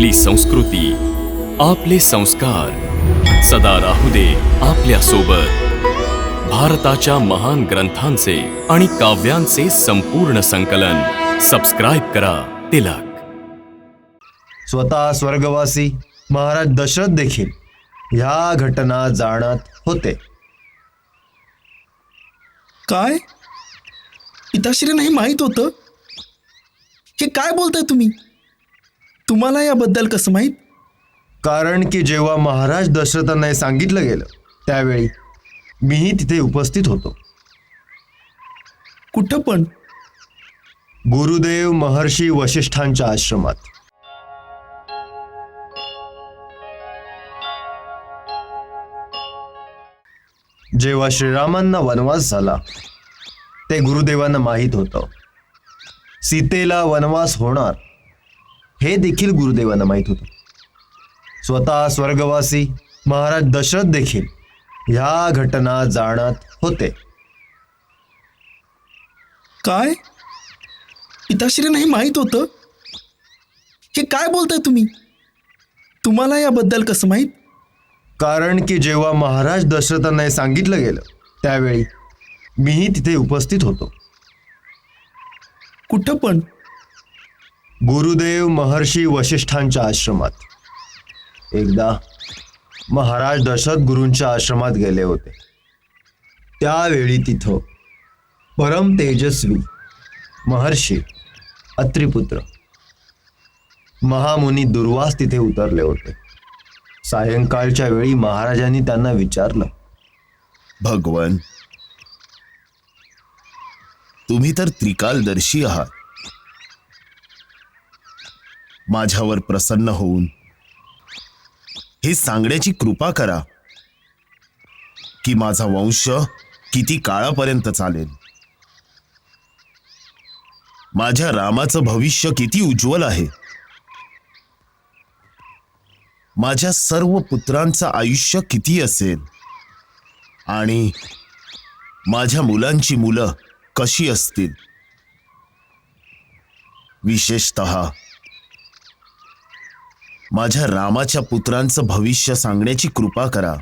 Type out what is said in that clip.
आपली संस्कृती आपले संस्कार. सदा राहू दे आपल्यासोबत भारताच्या महान ग्रंथांचे आणि काव्यांचे संपूर्ण संकलन. सबस्क्राईब करा तिलक. स्वतः स्वर्गवासी महाराज दशरथ देखील ह्या घटना जाणत होते. काय? पिताश्री नाही माहीत होतं? हे काय बोलताय तुम्ही? तुम्हाला याबद्दल कसं माहीत? कारण की जेव्हा महाराज दशरथांना हे सांगितलं गेलं त्यावेळी मीही तिथे उपस्थित होतो. कुठं पण? गुरुदेव महर्षी वशिष्ठांच्या आश्रमात. जेव्हा श्रीरामांना वनवास झाला ते गुरुदेवांना माहीत होतं. सीतेला वनवास होणार हे देखील गुरुदेवांना माहीत होतं. स्वतः स्वर्गवासी महाराज दशरथ देखील ह्या घटना जाणत होते. काय? पिताश्री नाही माहीत होतं? हे काय बोलताय तुम्ही? तुम्हाला याबद्दल कसं माहीत? कारण की जेव्हा महाराज दशरथांना हे सांगितलं गेलं त्यावेळी मीही तिथे उपस्थित होतो. कुठं पण? गुरुदेव महर्षी वशिष्ठांच्या आश्रमात. एकदा महाराज दशरथ गुरूंच्या आश्रमात गेले होते. त्यावेळी तिथं परम तेजस्वी महर्षी अत्रिपुत्र महामुनी दुर्वास तिथे उतरले होते. सायंकाळच्या वेळी महाराजांनी त्यांना विचारलं भगवान तुम्ही तर त्रिकालदर्शी आहात. माझ्यावर प्रसन्न होऊन. हे सांगण्याची कृपा करा. की माझा वंश किती काळापर्यंत चालेल? माझ्या रामाचं भविष्य किती उज्ज्वल आहे? माझ्या सर्व पुत्रांचं आयुष्य किती असेल? आणि माझ्या मुलांची मुलं कशी असतील? विशेषत माझ्या रामाच्या पुत्रांचं भविष्य सांगण्याची कृपा करा.